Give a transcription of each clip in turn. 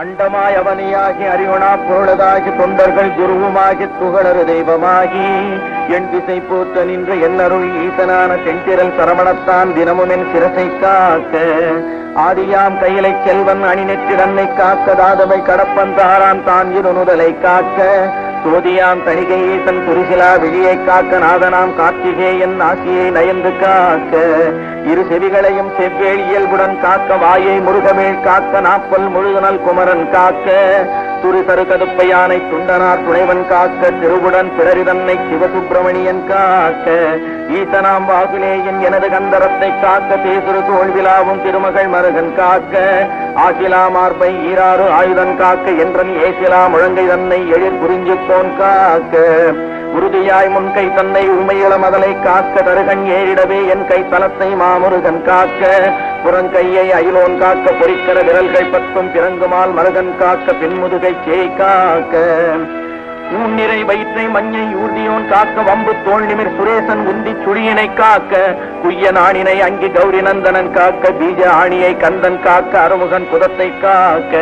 அண்டமாய் அவனியாகி அறிவனா பொருளதாகி தொண்டர்கள் குருவுமாகி துகளறு தெய்வமாகி என் திசை போத்த நின்று என்னருள் ஈசனான தென்திரல் சரவணத்தான் தினமுமென் சிரசை காக்க. ஆதியாம் கையிலை செல்வன் அணிநெற்றிடன்னை காக்க தாதவை கடப்பன் தாரான் தான் இருநுதலை காக்க. சோதியாம் தணிகை தன் குருசிலா விழியை காக்க நாதனாம் கார்த்திகேயன் ஆசியை நயந்து காக்க. இரு செவிகளையும் செவ்வேல் இயல்புடன் காக்க வாயை முருகமேல் காக்க நாப்பல் முழுதனல் குமரன் காக்க. துரு தரு கதுப்பை யானை துண்டனார் துணைவன் காக்க திருவுடன் பிறரிதன்னை சிவசுப்பிரமணியன் காக்க. ஈசனாம் வாகுலேயன் எனது கந்தரத்தை காக்க தேசுரு தோல்விழாவும் திருமகள் மருகன் காக்க. ஆசிலா மார்பை ஈராறு ஆயுதன் காக்க என்றன் ஏசிலா முழங்கை தன்னை எழில் புரிஞ்சு காக்க. உறுதியாய் முன்கை தன்னை உமையிள மதலை காக்க தருகன் ஏறிடவே என் கை தலத்தை மாமுருகன் காக்க. புறங்கையை அயிலோன் காக்க பொறிக்கிற விரல்கள் பத்தும் பிறங்குமால் மருகன் காக்க பின்முதுகை சேய் காக்க. ஊன்னிறை வயிற்றை மஞ்சை ஊர்தியோன் காக்க வம்பு தோல் நிமிர் சுரேசன் உந்தி சுழியினை காக்க குய்ய நாணினை அங்கி கௌரி நந்தனன் காக்க பீஜ ஆணியை கந்தன் காக்க அருமுகன் குதத்தை காக்க.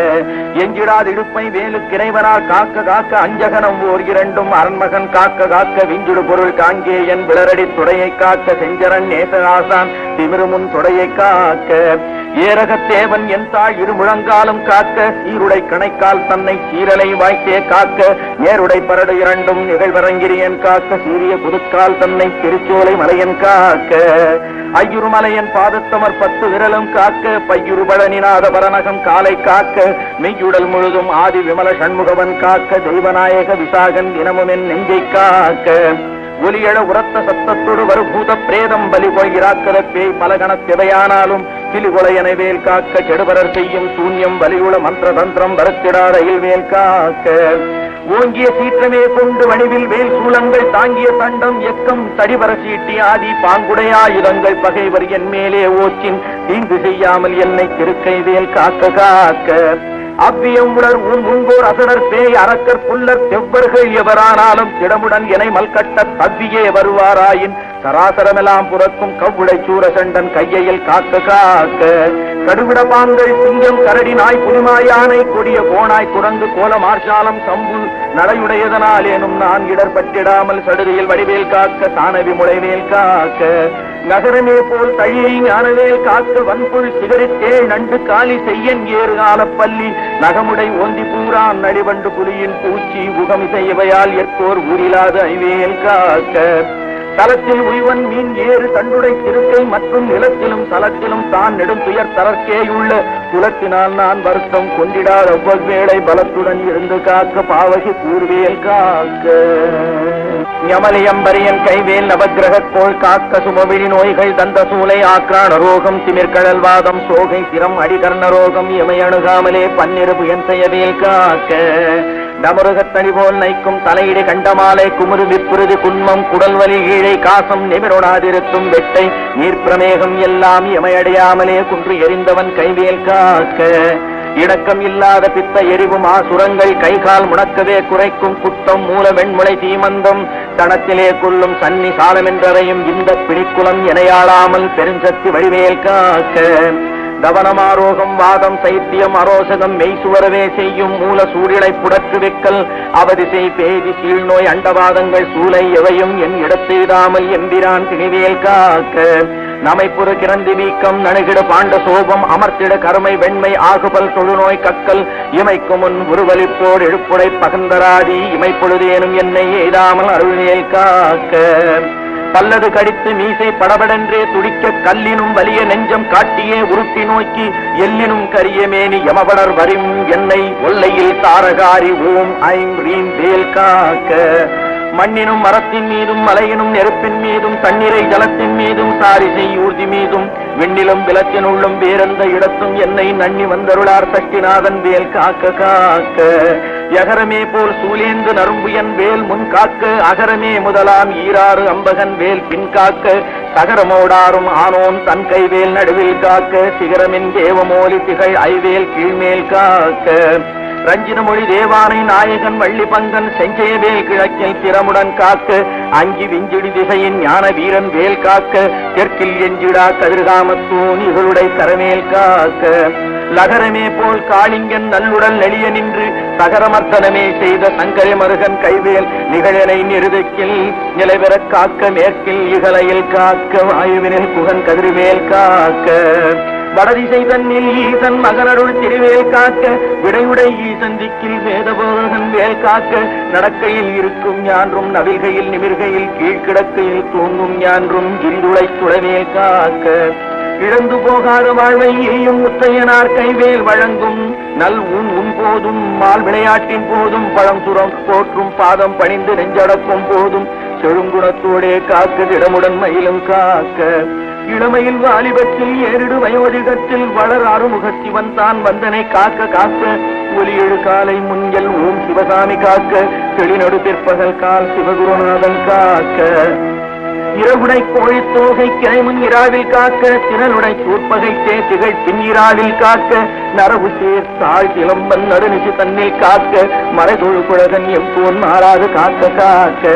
எஞ்சிடாது இடுப்பை வேலு கிரைவரால் காக்க காக்க அஞ்சகனம் ஓர் இரண்டும் அரண்மகன் காக்க காக்க விஞ்சுடு பொருள் காங்கேயன் விளரடி துடையை காக்க செஞ்சரன் நேசராசான் திமிருமுன் துடையை காக்க. ஏரகத்தேவன் என் தாய் இரு முழங்காலும் காக்க சீருடை கணைக்கால் தன்னை சீரலை வாய்த்தே காக்க நேருடை பரடு இரண்டும் நிகழ்வரங்கிரியன் காக்க சீரிய புதுக்கால் தன்னை திருச்சோலை மலையன் காக்க. ஐயுறு மலையன் பாதத்தமர் பத்து விரலும் காக்க பையுரு பழனிநாத பரநகம் காலை காக்க மெய்யுடல் முழுதும் ஆதி விமல சண்முகவன் காக்க தெய்வநாயக விசாகன் தினமும் என் நெஞ்சை காக்க. ஒலியழ உரத்த சத்தத்தோடு வருபூத பிரேதம் பலி கொள்கிறாக்கிற பேய் பலகண திவையானாலும் கிளிகொலையனை வேல் காக்க கெடுபரர் செய்யும் சூன்யம் வலியுள மந்திர தந்திரம் வரத்திடாத இல்வேல் காக்க. ஓங்கிய சீற்றமே கொண்டு வடிவில் வேல் சூலங்கள் தாங்கிய தண்டம் எக்கம் தடிவர சீட்டி ஆதி பாங்குடையாயுதங்கள் பகைவர் என் மேலே ஓச்சின். தீங்கு செய்யாமல் என்னை திருக்கை வேல் காக்க காக்க. அவ்வியம் உடர் உன் முன்போர் அசடர் பேய் அரக்கர் புல்லர் செவ்வர்கள் எவரானாலும் திடமுடன் எனை மல்கட்ட தவ்வியே வருவாராயின். சராசரமெல்லாம் புறக்கும் கவ்வுடை சூரசண்டன் கையையில் காக்க காக்க. கடுவிட பாங்கள் சிங்கம் கரடி நாய் புலிமாயானை கொடிய கோணாய் குரங்கு கோல மார்ஷாலம் சம்பு நடையுடையதனாலேனும் நான் இடர்பட்டிடாமல் சடுதியில் வடிவேல் காக்க தானவி முளைவேல் காக்க. நகரமே போல் தழியை ஞானவேல் காத்து வன்புள் சிகரித்தே நண்டு காலி செய்யன் ஏறு பள்ளி. நகமுடை ஒந்தி பூரான் நடிவண்டு புலியின் பூச்சி உகமிசை இவையால் எற்போர் உரிலாத ஐவேல் காக்க. தலத்தில் உய்வன் மீன் ஏறு தண்டுடை திருக்கை மற்றும் நிலத்திலும் தலத்திலும் தான் நெடும் துயர் தளர்க்கேயுள்ள. குலத்தினால் நான் வருத்தம் கொண்டிடார் அவ்வளவேளை பலத்துடன் இருந்து காக்க பாவகி கூறுவேல் காக்க. யமலியம்பரியன் கைவேல் நவகிரக கோள் காக்க சுமவிழி நோய்கள் தந்த சூலை ஆக்ரான ரோகம் திமிர்கடல்வாதம் சோகை சிரம் அடிகர்ண ரோகம் எமை அணுகாமலே பன்னிரு புயன் செய்யவேல் காக்க. டமருகத்தனி போல் நைக்கும் தலையிடு கண்டமாலை குமுறு விப்புறுதி குன்மம் குடல்வலி ஈழை காசம் நிமிரொடாதிருக்கும் வெட்டை நீர்ப்பிரமேகம் எல்லாம் இமையடையாமலே குன்று எரிந்தவன் கைவேல் காக்க. இணக்கம் இல்லாத பித்த எரிவும் ஆசுரங்கள் கைகால் முடக்கவே குறைக்கும் குத்தம் மூல வெண்முளை தீமந்தம் தனத்திலே கொள்ளும் சன்னி சாலமென்றதையும் இந்த பிடிக்குளம் இணையாளாமல் பெருஞ்சக்தி வடிவேல் காக்க. தவனமாரோகம் வாதம் சைத்தியம் அரோசகம் மெய்சுவரவே செய்யும் மூல சூழிலை புடற்று வைக்கல் அவதிசை பேதி சீழ்நோய் அண்டவாதங்கள் சூளை எவையும் என் இடத்தெய்தாமல் எம்பிரான் திணிவேல் காக்க. நமைப்புற கிரந்தி வீக்கம் நணுகிட பாண்ட சோபம் அமர்த்திட கருமை வெண்மை ஆகுபல் தொழுநோய் கக்கல். இமைக்கு முன் உருவலிப்போர் எழுப்புடை பகந்தராதி இமைப்பொழுதேனும் என்னை எய்தாமல் அருள்நேல் காக்க. பல்லது கடித்து மீசை படபடென்றே துடிக்க கல்லினும் வலிய நெஞ்சம் காட்டியே உருட்டி நோக்கி எல்லினும் கரியமேனி யமபடர் வரும் என்னை ஒல்லையில் தாரகாரி ஓம் ஐம் ரீம் வேல் காக்க. மண்ணினும் மரத்தின் மீதும் மலையினும் நெருப்பின் மீதும் தண்ணீரை ஜலத்தின் மீதும் சாரிசை ஊர்தி மீதும் விண்ணிலும் விளக்கினுள்ளும் வேறெந்த இடத்தும் என்னை நன்னி வந்தருளார் சக்திநாதன் வேல் காக்க காக்க. யகரமே போல் சூலேந்து நரும்புயன் வேல் முன் காக்க அகரமே முதலாம் ஈராறு அம்பகன் வேல் பின் காக்க. சகரமோடாரும் ஆனோன் தன் கைவேல் நடுவில் காக்க சிகரமின் தேவமோலி திகழ் ஐவேல் கீழ்மேல் காக்க. ரஞ்சித மொழி தேவானை நாயகன் வள்ளி பங்கன் செஞ்சேவேல் கிழக்கில் திறமுடன் காக்க அஞ்சி விஞ்சிடி திசையின் ஞான வீரன் வேல் காக்க தெற்கில் எஞ்சிடா கதிர்காமத்தூன் இகளுடைய கரமேல் காக்க. லகரமே போல் காளிங்கன் நல்லுடல் நெளிய நின்று தகரமர்த்தனமே செய்த சங்கரி மருகன் கைவேல் நிகழனை நிறுதக்கில் நிலைபெற காக்க மேற்கில் இகலையில் காக்க வாயுவினில் புகன் கதிர்வேல் காக்க. வடதிசை தன்னில் ஈசன் மகனருள் திருவேல் காக்க விடையுடை ஈசன் திக்கில் வேதபோதகன் வேல் காக்க நடக்கையில் இருக்கும் ஞான்றும் நவில்கையில் நிமிர்கையில் கீழ்கிடக்கையில் தூங்கும் ஞான்றும் இந்துளை துளவேல் காக்க. இழந்து போகாத வாழ்வை எரியும் முத்தையனார் கைவேல் வழங்கும் நல் உன் உன் போதும் மால் விளையாட்டின் போதும் பழந்துரம் போற்றும் பாதம் பணிந்து நெஞ்சடக்கும் போதும் செழுங்குணத்தோடே காக்க திடமுடன் மயிலும் காக்க. இளமையில் வாலிபத்தில் ஏறிடு வயோதிகத்தில் வளர் அறுமுகத்திவன் தான் வந்தனை காக்க காக்க. ஒலியெழு காலை முன்யல் ஓம் சிவசாமி காக்க. செழிநடு பிற்பகல் கால் சிவகுருநாதன் காக்க. இரவுடை கோழி தோகை கிளைமுன் இராவில் காக்க. திரளுடை சூற்பகை சேத்திகள் பின்னிராவில் காக்க. நரவு சேர் தாழ் இளம்பன் நடுநிசி தன்னில் காக்க. மறைதொழு குழகன் எம்போன் மாறாது காக்க காக்க.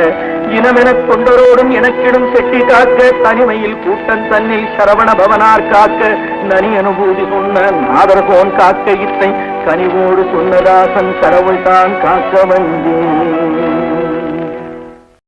இனமெனக் தொண்டரோடும் எனக்கிடும் செட்டி காக்க தனிமையில் கூட்டன் தன்னில் சரவண பவனார் காக்க நனி அனுபூதி சொன்ன நாதர்கோன் காக்க இத்தை கனிவோடு சொன்னதாசன் கடவுள் தான் காக்க வந்தேன்.